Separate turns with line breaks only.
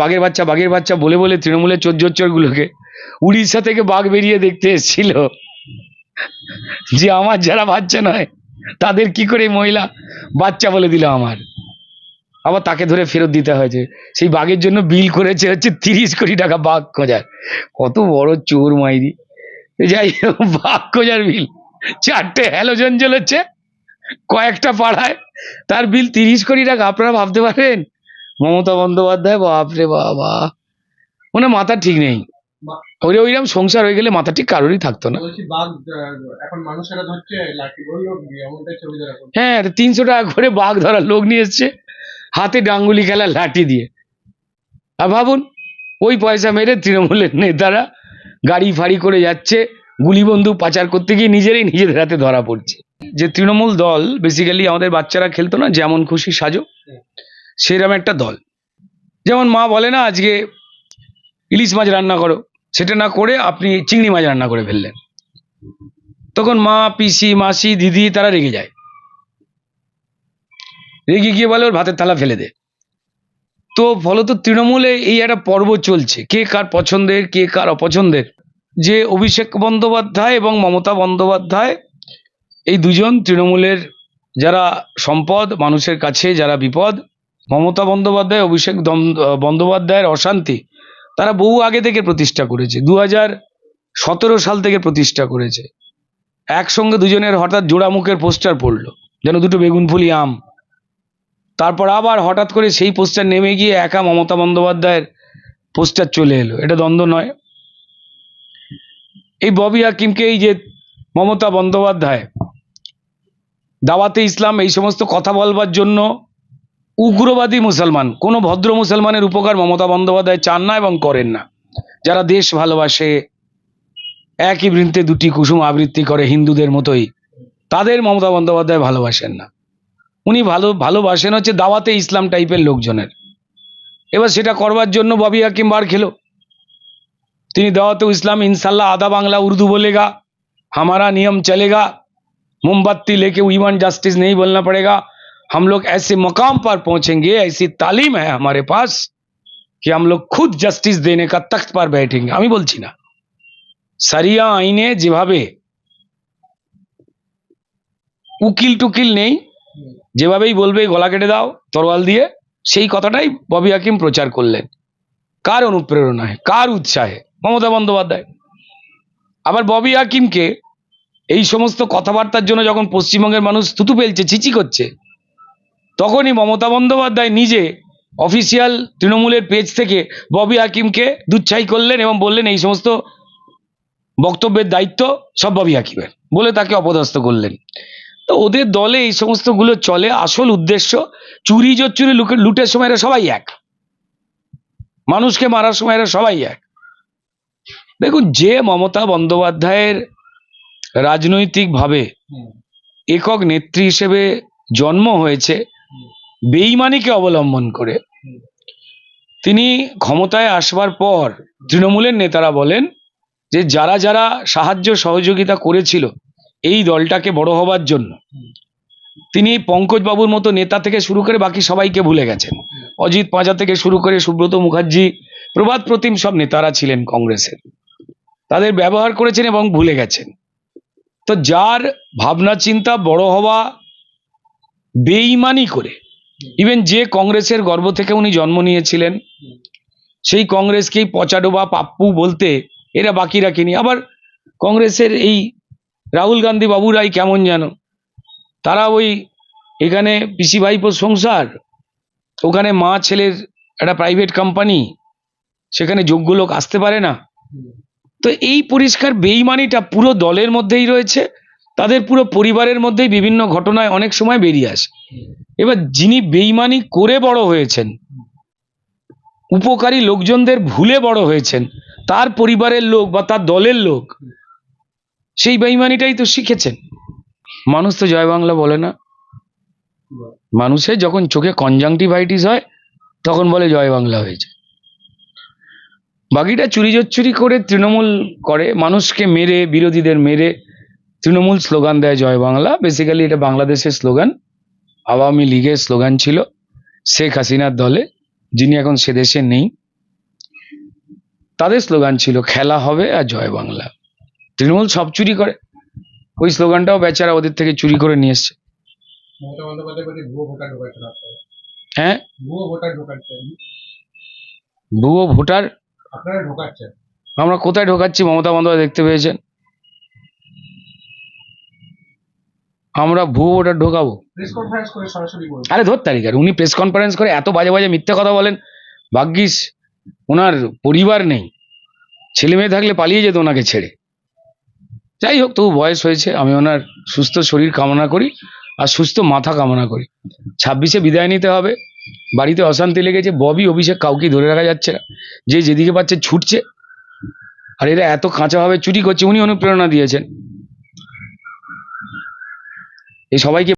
বাঘের বাচ্চা বাঘের বাচ্চা বলে বলে তৃণমূলের চোর গুলোকে উড়িষ্যা থেকে বাঘ বেরিয়ে দেখতে এসেছিল। যে আমার যারা বাচ্চা নয়, তাদের কি করে মহিলা বাচ্চা বলে দিল আমার? আবার তাকে ধরে ফেরত দিতে হয়েছে। সেই বাঘের জন্য বিল করেছে হচ্ছে তিরিশ কোটি টাকা বাঘ খোঁজার। কত বড় চোর মাইরি। যাই বাঘ খোঁজার বিল। চারটে হ্যালোজেন জ্বলেছে, কয়েকটা পাড়ায়। তার বিল তিরিশ কোটি টাকা, আপনারা ভাবতে পারেন মমতা বন্দ্যোপাধ্যায় বাপরে বাবা। মানে মাথা ঠিক নেই। ওই ওইরকম সংসার হয়ে গেলে মাথা ঠিক কারোরই থাকতো না। হ্যাঁ তিনশো টাকা করে বাঘ ধরার লোক নিয়ে এসছে হাতে ডাঙ্গুলি খেলা লাঠি দিয়ে। আর ভাবুন ওই পয়সা মেরে তৃণমূলের নেতারা গাড়ি ফাড়ি করে যাচ্ছে গুলি বন্দুক পাচার করতে গিয়ে নিজেরাই নিজেদের হাতে ধরা পড়ছে। যে তৃণমূল দল বেসিক্যালি আমাদের বাচ্চারা খেলতো না যেমন খুশি সাজো। সেরকম একটা দল। যেমন মা বলে না, আজকে ইলিশ মাছ রান্না করো, সেটা না করে আপনি চিংড়ি মাছ রান্না করে ফেললেন। তখন মা, পিসি, মাসি, দিদি তারা রেগে যায়। রেগে গিয়ে বলে, ওর ভাতের থালা ফেলে দে। তো ফলত তৃণমূলে এই একটা পর্ব চলছে। কে কার পছন্দের, কে কার অপছন্দের? যে অভিষেক বন্দ্যোপাধ্যায় এবং মমতা বন্দ্যোপাধ্যায়, এই দুজন তৃণমূলের যারা সম্পদ, মানুষের কাছে যারা বিপদ মমতা বন্দ্যোপাধ্যায়, অভিষেক বন্দ্যোপাধ্যায়ের অশান্তি, তারা বহু আগে থেকে প্রতিষ্ঠা করেছে। দু সতেরো সাল থেকে প্রতিষ্ঠা করেছে। একসঙ্গে দুজনের হঠাৎ জোড়া মুখের পোস্টার পড়ল, যেন দুটো বেগুনফুলি আম। তারপর আবার হঠাৎ করে সেই পোস্টার নেমে গিয়ে একা মমতা বন্দ্যোপাধ্যায়ের পোস্টার চলে এলো। এটা দ্বন্দ্ব নয়। এই ববি হাকিমকে এই যে মমতা বন্দ্যোপাধ্যায়, দাওয়াতে ইসলাম, এই সমস্ত কথা বলবার জন্য উগ্রবাদী মুসলমান, কোন ভদ্র মুসলমানের উপকার মমতা বন্দ্যোপাধ্যায় চান না এবং করেন না। যারা দেশ ভালোবাসে, একই বৃন্তে দুটি কুসুম আবৃত্তি করে হিন্দুদের মতোই, তাদের মমতা বন্দ্যোপাধ্যায় ভালোবাসেন না। উনি ভালো, ভালোবাসেন হচ্ছে দাওয়াতে ইসলাম টাইপের লোকজনের। এবার সেটা করবার জন্য ববি হাকিম বার খেল। তিনি দাওয়াতে ইসলাম ইনশাল্লাহ আদা বাংলা উর্দু বলেগা, হামারা নিয়ম চলেগা, মোমবাতি লেকে উইমান জাস্টিস নেই বলনা পড়েগা हम लोग ऐसे मकाम पर पहुंचेंगे ऐसी तालीम है हमारे पास कि हम लोग खुद জাস্টিস देने का तख्त पर बैठेंगे আমি বলছি না সারিয়া আইনে যেভাবে উকিল টুকিল নেই যেভাবেই বলবে গলা কেটে দাও তরোয়াল দিয়ে সেই কথাটাই ববি হাকিম প্রচার করলেন কার অনুপ্রেরণায় কার উৎসাহে মমতা বন্দ্যোপাধ্যায় আবার ববি হাকিমকে এই সমস্ত কথাবার্তার জন্য যখন পশ্চিমবঙ্গের মানুষ থুতু ফেলছে চিচি করছে তখনই মমতা বন্দ্যোপাধ্যায় নিজে অফিসিয়াল তৃণমূলের পেজ থেকে ববি হাকিমকে দুচ্ছাই করলেন এবং বললেন এই সমস্ত বক্তব্যের দায়িত্ব সব ববি হাকিমের। বলে তাকে অপদস্থ করলেন। তো ওদের দলে এই সমস্তগুলো চলে। আসল উদ্দেশ্য চুরি লুকে- লুটের সময় এরা সবাই এক। মানুষকে মারার সময় এরা সবাই এক। দেখুন যে মমতা বন্দ্যোপাধ্যায়ের রাজনৈতিকভাবে। একক নেত্রী হিসেবে জন্ম হয়েছে বেইমানিকে অবলম্বন করে। তিনি ক্ষমতায় আসবার পর তৃণমূলের নেতারা বলেন যে, যারা যারা সাহায্য সহযোগিতা করেছিল এই দলটাকে বড় হবার জন্য, তিনি পঙ্কজ বাবুর মতো নেতা থেকে শুরু করে বাকি সবাইকে ভুলে গেছেন। অজিত পাঁজা থেকে শুরু করে সুব্রত মুখার্জি, প্রভাত প্রতিম সব নেতারা ছিলেন কংগ্রেসের। তাদের ব্যবহার করেছেন এবং ভুলে গেছেন। তো যার ভাবনা চিন্তা বড় হওয়া, বেইমানি করে ইভেন যে কংগ্রেসের গর্ব থেকে উনি জন্ম নিয়েছিলেন সেই কংগ্রেসকেই পচাডোবা পাপ্পু বলতে এরা বাকি রাখেনি আবার কংগ্রেসের এই রাহুল গান্ধী বাবুরাই কেমন যেন? তারা ওই এখানে পিসি ভাইপোর সংসার ওখানে মা ছেলের একটা প্রাইভেট কোম্পানি সেখানে যোগ্য লোক আসতে পারে না। তো এই পরিষ্কার বেইমানিটা পুরো দলের মধ্যেই রয়েছে। তাদের পুরো পরিবারের মধ্যেই বিভিন্ন ঘটনায় অনেক সময় বেরিয়ে আসে। এবার যিনি বেইমানি করে বড় হয়েছেন, উপকারী লোকজনদের ভুলে বড় হয়েছেন, তার পরিবারের লোক বা তার দলের লোক, সেই বেইমানিটাই তো শিখেছেন। মানুষ তো জয় বাংলা বলে না। মানুষের যখন চোখে কনজাংটিভাইটিস হয়, তখন বলে জয় বাংলা হয়েছে। বাকিটা চুরি চুরি করে তৃণমূল করে, মানুষকে মেরে, বিরোধীদের মেরে তৃণমূল স্লোগান দেয় জয় বাংলা। বেসিক্যালি এটা বাংলাদেশের স্লোগান। আওয়ামী লীগের স্লোগান ছিল শেখ হাসিনার দলে যিনি এখন সে দেশে নেই। তাদের স্লোগান ছিল খেলা হবে আর জয় বাংলা। তৃণমূল সব চুরি করে। ওই স্লোগানটাও বেচারা ওদের থেকে চুরি করে নিয়ে এসছে। হ্যাঁ?
ভুয়ো ভোটার
আমরা কোথায় ঢোকাচ্ছি? মমতা বন্দ্যোপাধ্যায় দেখতে পেয়েছেন। আমরা ভুয়ো ভোটার ঢোকাবো।
প্রেস কনফারেন্স করে সরাসরি বলছেন
আরে ধর তারিখার উনি প্রেস কনফারেন্স করে এত বাজে বাজে মিথ্যে কথা বলেন। ভাগ্যিস ওনার পরিবার নেই। ছেলে মেয়ে থাকলে পালিয়ে যেত ওনাকে ছেড়ে। যাই হোক তবু বয়স হয়েছে আমি ওনার সুস্থ শরীর কামনা করি আর সুস্থ মাথা কামনা করি। ছাব্বিশে বিদায় নিতে হবে। বাড়িতে অশান্তি লেগেছে ববি অভিষেক কাউকে ধরে রাখা যাচ্ছে না। যে যেদিকে পাচ্ছে ছুটছে। আর এরা এত কাঁচাভাবে চুরি করছে উনি অনুপ্রেরণা দিয়েছেন। এই সবাইকে